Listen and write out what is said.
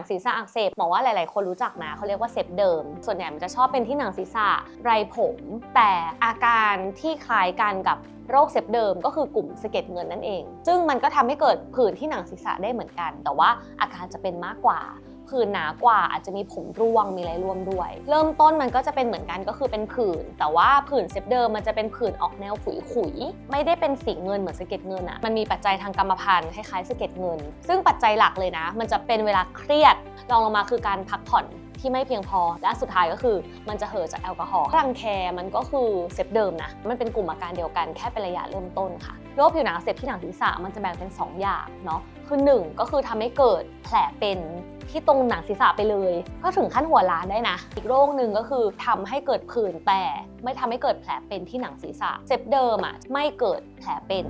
งศีรษะอักเสบหมอว่าหลาย ๆ คนรู้จักนะเขาเรียกว่าเซฟเดิม ส่วนใหญ่มันจะชอบเป็นที่หนังศีรษะไรผม แต่อาการที่คล้ายกันกับโรคเซฟเดิมก็คือกลุ่มสะเก็ดเงินนั่นเอง ซึ่งมันก็ทำให้เกิดผื่นที่หนังศีรษะได้เหมือนกัน แต่ว่าอาการจะเป็นมากกว่า ผื่นหนากว่าอาจจะมีผมร่วงมีอะไรร่วมด้วย เริ่มต้นมันก็จะเป็นเหมือนกันก็คือเป็นผื่น แต่ว่าผื่นเซฟเดิมมันจะเป็นผื่นออกแนวขุยขุยไม่ได้เป็นสีเงินเหมือนสะเก็ดเงินอะมันมีปัจจัยทางกรรมพันธุ์คล้ายๆสะเก็ดเงิน ซึ่งปัจจัยหลักเลยนะ มันจะเป็นเวลาเครียดรองลงมาคือการพักผ่อนที่ไม่เพียงพอและสุดท้ายก็คือมันจะเห่อจากแอลกอฮอล์รังแคมันก็คือเซฟเดิมนะ มันเป็นกลุ่มอาการเดียวกันแค่เป็นระยะเริ่มต้นค่ะโรคผิวหนังเสพที่หนังศีรษะมันจะแบ่งเป็น 2 อย่างเนาะคือ 1 ก็คือทำให้เกิดแผลเป็น ที่ตรงหนังศีรษะไปเลย ก็ถึงขั้นหัวล้านได้นะ อีกโรคหนึ่งก็คือทำให้เกิดผื่นแต่ไม่ทำให้เกิดแผลเป็นที่หนังศีรษะเซฟเดิมอะไม่เกิดแผลเป็น